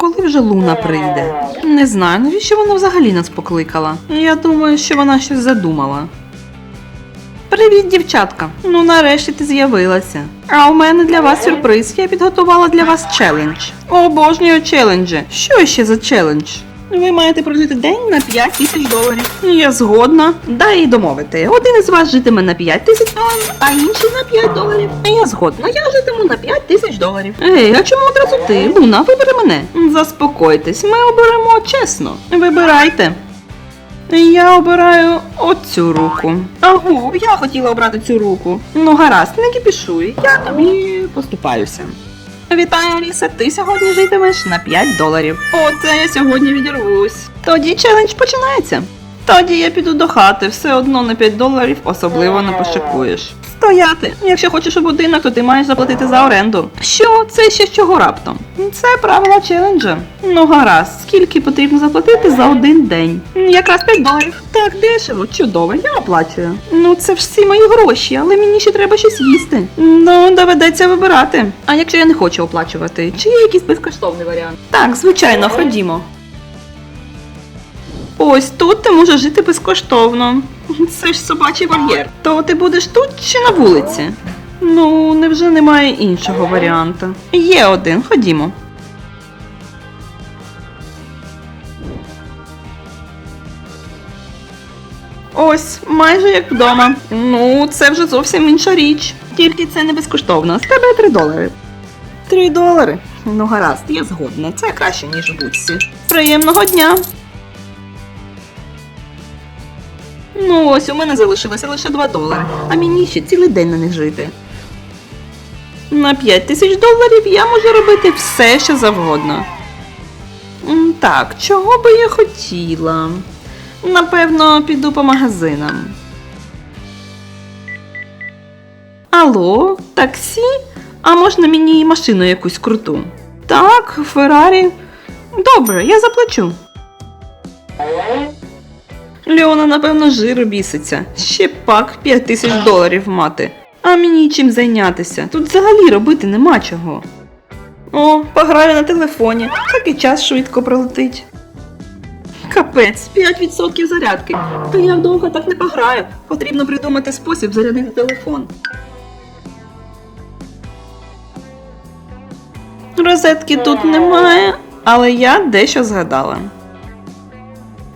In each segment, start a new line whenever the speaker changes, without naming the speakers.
Коли вже Луна прийде? Не знаю, навіщо вона взагалі нас покликала. Я думаю, що вона щось задумала. Привіт, дівчатка. Ну нарешті ти з'явилася. А у мене для вас сюрприз. Я підготувала для вас челендж. Обожнюю челенджі. Що ще за челендж? Ви маєте прожити день на 5 тисяч доларів. Я згодна. Дай домовити. Один із вас житиме на 5 тисяч доларів, а інший на 5 доларів. Я згодна, я житиму на 5 тисяч доларів. Ей, а чому одразу ти? Луна, вибери мене. Заспокойтесь, ми оберемо чесно. Вибирайте. Я обираю оцю руку. Агу, я хотіла обрати цю руку. Ну гаразд, не кіпішуй, я тобі поступаюся. Вітаю, Аліса, ти сьогодні житимеш на 5 доларів. Оце я сьогодні відірвусь. Тоді челендж починається. Тоді я піду до хати, все одно на 5 доларів особливо не пошикуєш. Стояти! Якщо хочеш у будинок, то ти маєш заплатити за оренду. Що? Це ще з чого раптом? Це правила челенджа. Ну гаразд, скільки потрібно заплатити за один день? Якраз 5 доларів. Так, дешево, чудово, я оплачую. Ну це ж всі мої гроші, але мені ще треба щось їсти. Ну, доведеться вибирати. А якщо я не хочу оплачувати, чи є якийсь безкоштовний варіант? Так, звичайно, ходімо. Ось тут ти можеш жити безкоштовно. Це ж собачий вольєр. То ти будеш тут чи на вулиці? Ну, невже немає іншого варіанту? Є один, ходімо. Ось, майже як вдома. Ну, це вже зовсім інша річ. Тільки це не безкоштовно. З тебе 3 долари. Три долари? Ну гаразд, я згодна. Це краще, ніж в будці. Приємного дня! Ось у мене залишилося лише 2 долари, а мені ще цілий день на них жити. На 5 тисяч доларів я можу робити все, що завгодно. Так, чого би я хотіла? Напевно, піду по магазинам. Алло, таксі? А можна мені машину якусь круту? Так, Феррарі. Добре, я заплачу. Леона, напевно, жиру біситься. Ще пак 5 тисяч доларів мати. А мені чим зайнятися? Тут взагалі робити нема чого. О, пограю на телефоні, так і час швидко пролетить. Капець, 5% зарядки. Та я довго так не пограю. Потрібно придумати спосіб зарядити телефон. Розетки тут немає, але я дещо згадала.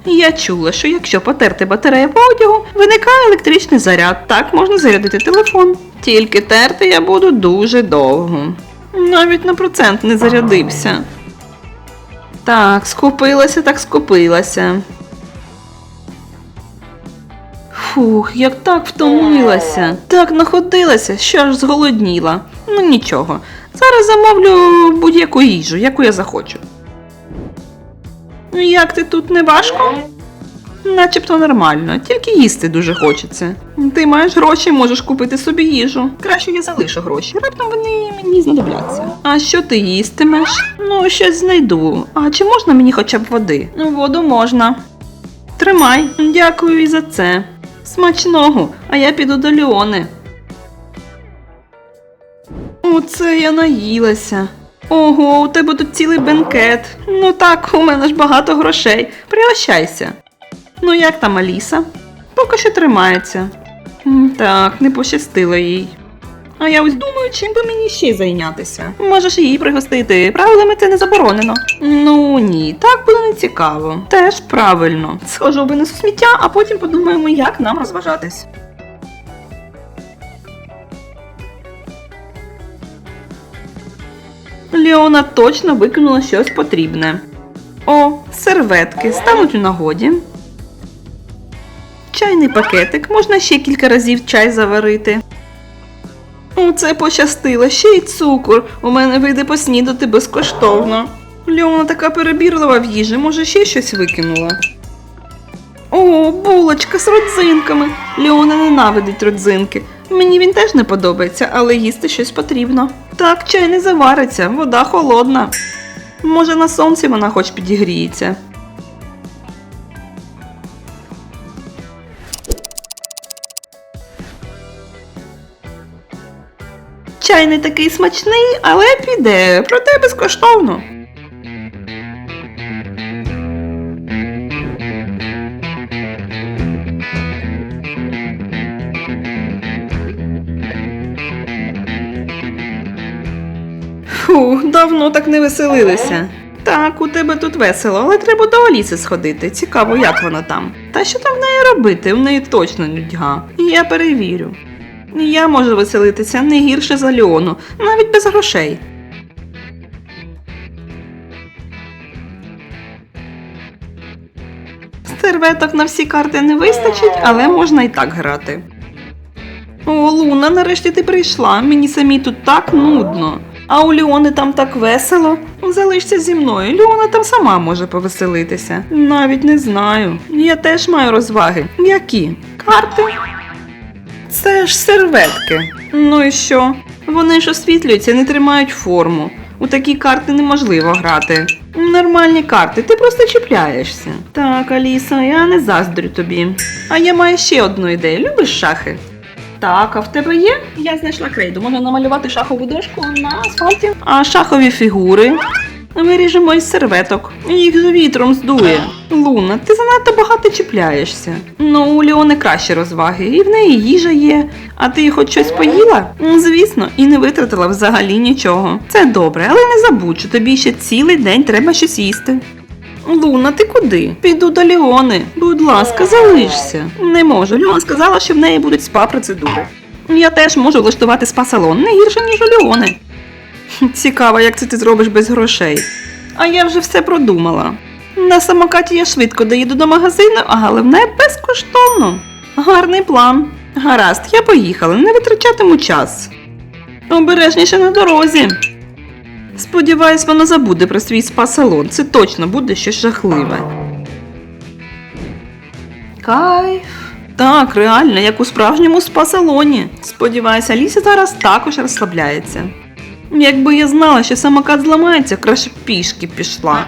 Я чула, що якщо потерти батарею по одягу, виникає електричний заряд. Так можна зарядити телефон. Тільки терти я буду дуже довго. Навіть на процент не зарядився. Так, скупилася, так скупилася. Фух, як так втомилася. Так находилася, що аж зголодніла. Ну нічого. Зараз замовлю будь-яку їжу, яку я захочу. Ну, Як ти тут не важко? Начебто нормально, тільки їсти дуже хочеться. Ти маєш гроші, можеш купити собі їжу. Краще я залишу гроші, раптом вони мені знадобляться. А що ти їстимеш? Ну, щось знайду. А чи можна мені хоча б води? Ну, воду можна. Тримай, дякую і за це. Смачного, а я піду до Ліони. Оце я наїлася. Ого, у тебе тут цілий бенкет. Ну так, у мене ж багато грошей. Пригощайся. Ну як там Аліса? Поки що тримається. Так, не пощастило їй. А я ось думаю, чим би мені ще зайнятися. Можеш її пригостити. Правилами це не заборонено. Ну ні, так буде не цікаво. Теж правильно. Схожу винесу сміття, а потім подумаємо, як нам розважатись. Леона точно викинула щось потрібне. О, серветки стануть у нагоді. Чайний пакетик, можна ще кілька разів чай заварити. О, це пощастило, ще й цукор. У мене вийде поснідати безкоштовно. Леона така перебірлива в їжі, може ще щось викинула. О, булочка з родзинками. Леона ненавидить родзинки. Мені він теж не подобається, але їсти щось потрібно. Так, чай не завариться, вода холодна. Може, на сонці вона хоч підігріється. Чай не такий смачний, але піде, проте безкоштовно. Давно так не веселилися. Так, у тебе тут весело, але треба до Аліси сходити. Цікаво, як вона там. Та що там в неї робити? У неї точно нудьга. Я перевірю. Я можу веселитися не гірше за Леону, навіть без грошей. Серветок на всі карти не вистачить, але можна і так грати. О, Луна, нарешті ти прийшла. Мені самі тут так нудно. А у Ліони там так весело. Залишся зі мною. Ліона там сама може повеселитися. Навіть не знаю. Я теж маю розваги. Які? Карти? Це ж серветки. Ну і що? Вони ж освітлюються, не тримають форму. У такі карти неможливо грати. Нормальні карти, ти просто чіпляєшся. Так, Аліса, я не заздрю тобі. А я маю ще одну ідею. Любиш шахи? Так, а в тебе є? Я знайшла крейду. Можна намалювати шахову дошку на асфальті. А шахові фігури виріжемо із серветок. Їх же вітром здує. Луна, ти занадто багато чіпляєшся. Ну, у Ліони кращі розваги, і в неї їжа є. А ти хоч щось поїла? Звісно, і не витратила взагалі нічого. Це добре, але не забудь, що тобі ще цілий день треба щось їсти. Луна, ти куди? Піду до Ліони. Будь ласка, залишся. Не можу. Ліона сказала, що в неї будуть спа-процедури. Я теж можу влаштувати спа-салон не гірше, ніж у Ліони. Цікаво, як це ти зробиш без грошей. А я вже все продумала. На самокаті я швидко доїду до магазину, а головне безкоштовно. Гарний план. Гаразд, я поїхала, не витрачатиму час. Обережніше на дорозі. Сподіваюсь, вона забуде про свій спа-салон. Це точно буде щось жахливе. Кайф. Так, реально, як у справжньому спа-салоні. Сподіваюся, Ліся зараз також розслабляється. Якби я знала, що самокат зламається, краще пішки пішла.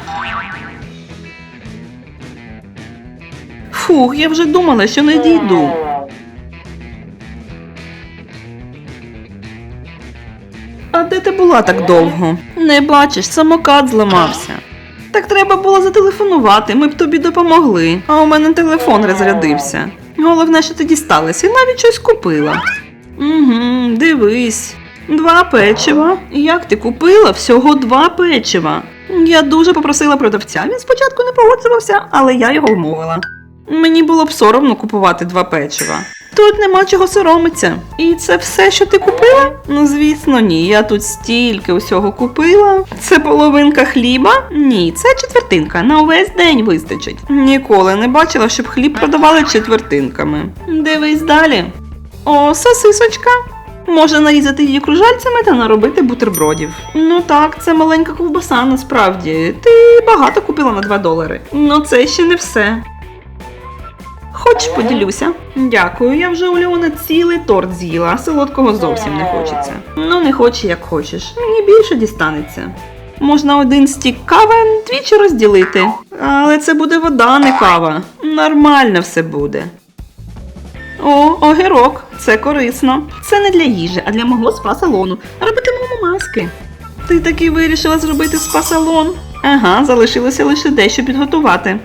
Фух, я вже думала, що не дійду. Де ти була так довго? Не бачиш, самокат зламався. Так треба було зателефонувати, ми б тобі допомогли. А у мене телефон розрядився. Головне, що ти дісталася і навіть щось купила. Угу, дивись. Два печива. Як ти купила? Всього два печива. Я дуже попросила продавця. Він спочатку не погоджувався, але я його вмовила. Мені було б соромно купувати два печива. Тут нема чого соромитися. І це все, що ти купила? Ну, звісно, ні. Я тут стільки усього купила. Це половинка хліба? Ні, це четвертинка. На увесь день вистачить. Ніколи не бачила, щоб хліб продавали четвертинками. Дивись далі. О, сосисочка. Можна нарізати її кружальцями та наробити бутербродів. Ну так, це маленька ковбаса, насправді. Ти багато купила на 2 долари. Ну це ще не все. Хоч поділюся. Дякую, я вже у Леона цілий торт з'їла, а солодкого зовсім не хочеться. Ну, не хоче, як хочеш. Мені більше дістанеться. Можна один стік кави двічі розділити. Але це буде вода, не кава. Нормально все буде. О, огірок, це корисно. Це не для їжі, а для мого спа-салону. Робитимемо маски. Ти таки вирішила зробити спа-салон? Ага, залишилося лише дещо підготувати.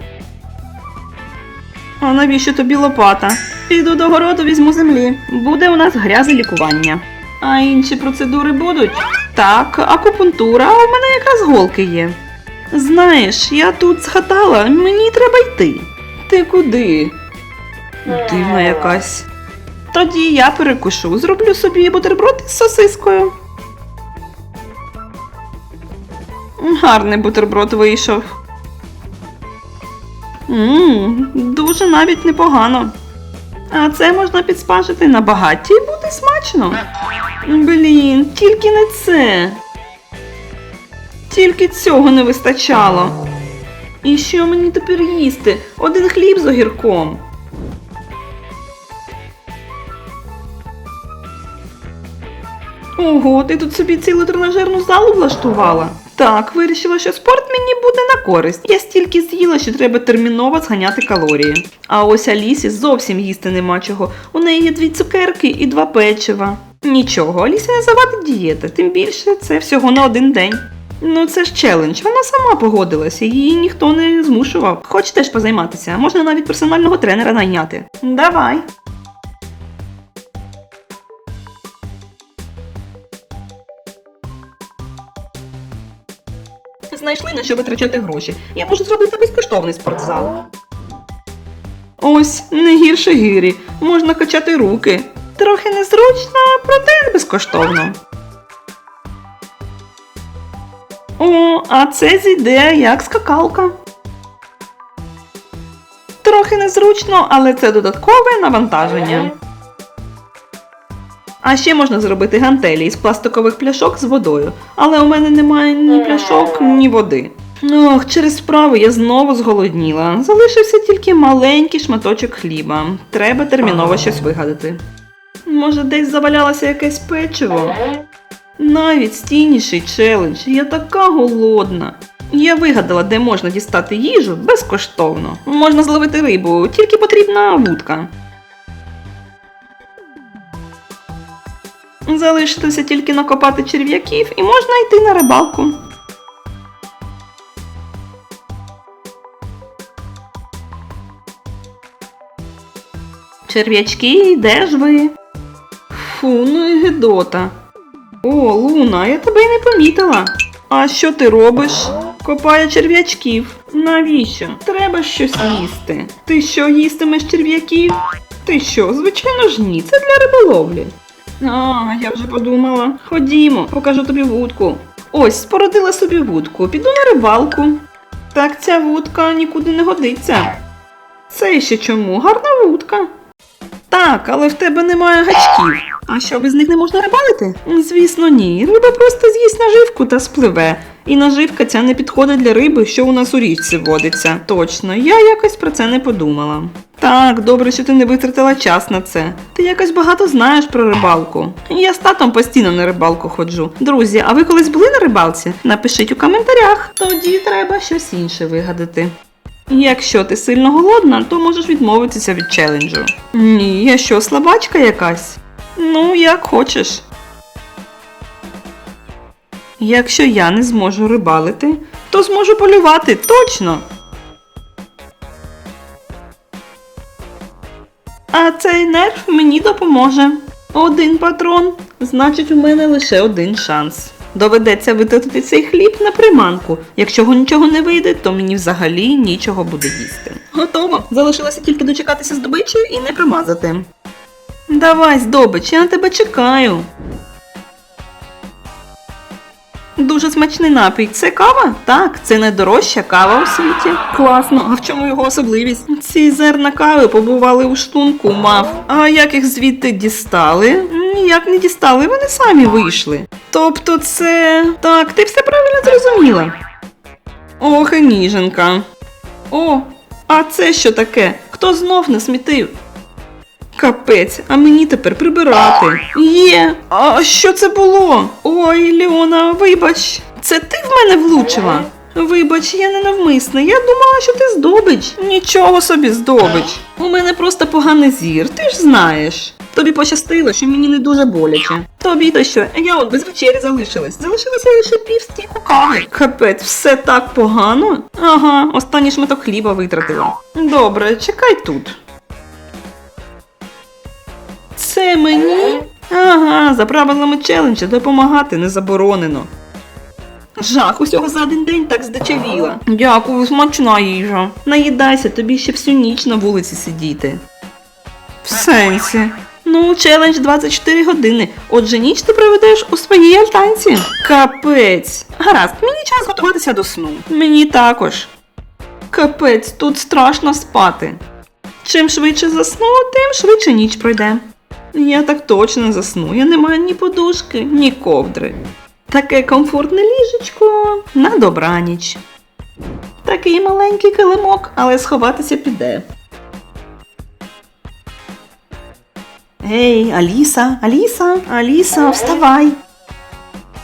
А навіщо тобі лопата? Піду до городу, візьму землі. Буде у нас грязелікування. А інші процедури будуть? Так, акупунктура, а у мене якраз голки є. Знаєш, я тут згадала, мені треба йти. Ти куди? Дивна якась. Тоді я перекушу, зроблю собі бутерброд із сосискою. Гарний бутерброд вийшов. Ммм, дуже навіть непогано. А це можна підсмажити на багаті і буде смачно. Блін, тільки не це. Тільки цього не вистачало. І що мені тепер їсти? Один хліб з огірком. Ого, ти тут собі цілу тренажерну залу влаштувала. Так, вирішила, що спорт мені буде на користь. Я стільки з'їла, що треба терміново зганяти калорії. А ось Алісі зовсім їсти нема чого. У неї є дві цукерки і два печива. Нічого, Алісі не завадить дієта, тим більше це всього на один день. Ну це ж челендж, вона сама погодилася, її ніхто не змушував. Хоч теж позайматися, можна навіть персонального тренера найняти. Давай. Знайшли на що витрачати гроші. Я можу зробити безкоштовний спортзал. Ось, не гірше гирі. Можна качати руки. Трохи незручно, проте безкоштовно. О, а це зійде як скакалка. Трохи незручно, але це додаткове навантаження. А ще можна зробити гантелі із пластикових пляшок з водою, але у мене немає ні пляшок, ні води. Ох, через справу я знову зголодніла. Залишився тільки маленький шматочок хліба. Треба терміново щось вигадати. Може, десь завалялося якесь печиво? Навіть стійніший челендж. Я така голодна. Я вигадала, де можна дістати їжу безкоштовно. Можна зловити рибу, тільки потрібна вудка. Залишилося тільки накопати черв'яків і можна йти на рибалку. Черв'ячки, де ж ви? Фу, ну і гидота. О, Луна, я тебе й не помітила. А що ти робиш? Копаю черв'ячків. Навіщо? Треба щось їсти. Ти що, їстимеш черв'яків? Ти що, звичайно ж ні, це для риболовлі. А, я вже подумала. Ходімо, покажу тобі вудку. Ось, спородила собі вудку, піду на рибалку. Так ця вудка нікуди не годиться. Це ще чому? Гарна вудка. Так, але в тебе немає гачків. А що, без них не можна рибалити? Звісно, ні. Риба просто з'їсть наживку та спливе. І наживка ця не підходить для риби, що у нас у річці водиться. Точно, я якось про це не подумала. Так, добре, що ти не витратила час на це. Ти якось багато знаєш про рибалку. Я з татом постійно на рибалку ходжу. Друзі, а ви колись були на рибалці? Напишіть у коментарях. Тоді треба щось інше вигадати. Якщо ти сильно голодна, то можеш відмовитися від челенджу. Ні, я що, слабачка якась? Ну, як хочеш. Якщо я не зможу рибалити, то зможу полювати точно. А цей нерв мені допоможе. Один патрон, значить, у мене лише один шанс. Доведеться витратити цей хліб на приманку. Якщо нічого не вийде, то мені взагалі нічого буде їсти. Готово. Залишилося тільки дочекатися здобичі і не примазати. Давай, здобич, я на тебе чекаю. Дуже смачний напій. Це кава? Так, це найдорожча кава у світі. Класно, а в чому його особливість? Ці зерна кави побували у штунку мав. А як їх звідти дістали? Ніяк не дістали, вони самі вийшли. Тобто це. Так, ти все правильно зрозуміла. Ох, і ніженка. О, а це що таке? Хто знов не смітив? Капець, а мені тепер прибирати. Є. А що це було? Ой, Леона, вибач, це ти в мене влучила? Вибач, я не навмисна. Я думала, що ти здобич. Нічого собі здобич. У мене просто поганий зір, ти ж знаєш. Тобі пощастило, що мені не дуже боляче. Тобі то що? Я от без вечері залишилась. Залишилося лише пів стіку кави. Капець, все так погано. Ага, останній шматок хліба витратила. Добре, чекай тут. Це мені? Ага, за правилами челенджа допомагати не заборонено. Жах, усього за один день так здичавіла. Дякую, смачна їжа. Наїдайся, тобі ще всю ніч на вулиці сидіти. В сенсі. Ну, челендж 24 години. Отже, ніч ти проведеш у своїй альтанці. Капець. Гаразд, мені час готуватися до сну. Мені також. Капець, тут страшно спати. Чим швидше засну, тим швидше ніч пройде. Я так точно засну. Я не маю ні подушки, ні ковдри. Таке комфортне ліжечко на добраніч. Такий маленький килимок, але сховатися піде. Гей, Аліса, Аліса, Аліса, вставай.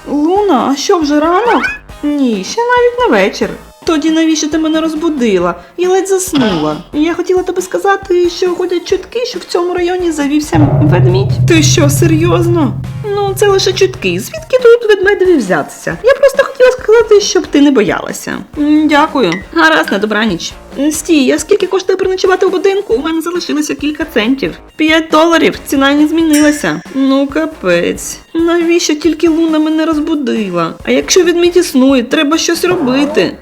Луна, а що вже ранок? Ні, ще навіть не вечір. Тоді навіщо ти мене розбудила? Я ледь заснула. Я хотіла тобі сказати, що ходять чутки, що в цьому районі завівся ведмідь. Ти що, серйозно? Ну, це лише чутки. Звідки тут ведмедеві взятися? Я просто хотіла сказати, щоб ти не боялася. Дякую. Гаразд, на добраніч. Стій, а скільки коштує переночувати у будинку? У мене залишилося кілька центів. П'ять доларів, ціна не змінилася. Ну, капець. Навіщо тільки Луна мене розбудила? А якщо ведмідь існує, треба щось робити.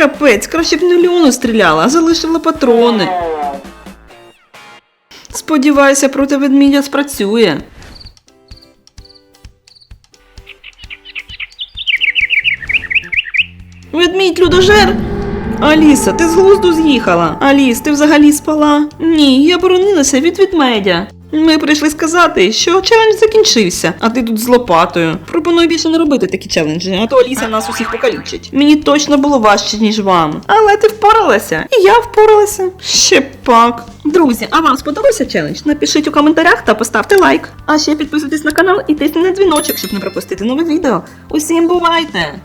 Капець, краще б не Луну стріляла, а залишила патрони. Сподіваюся, проти ведмідя спрацює. Ведмідь людожер. Аліса, ти з глузду з'їхала. Аліс, ти взагалі спала? Ні, я боронилася від ведмедя. Ми прийшли сказати, що челендж закінчився, а ти тут з лопатою. Пропоную більше не робити такі челенджі, а то Аліса нас усіх покалічить. Мені точно було важче, ніж вам. Але ти впоралася, і я впоралася. Ще пак. Друзі, а вам сподобався челендж? Напишіть у коментарях та поставте лайк. А ще підписуйтесь на канал і тисніть на дзвіночок, щоб не пропустити нове відео. Усім бувайте!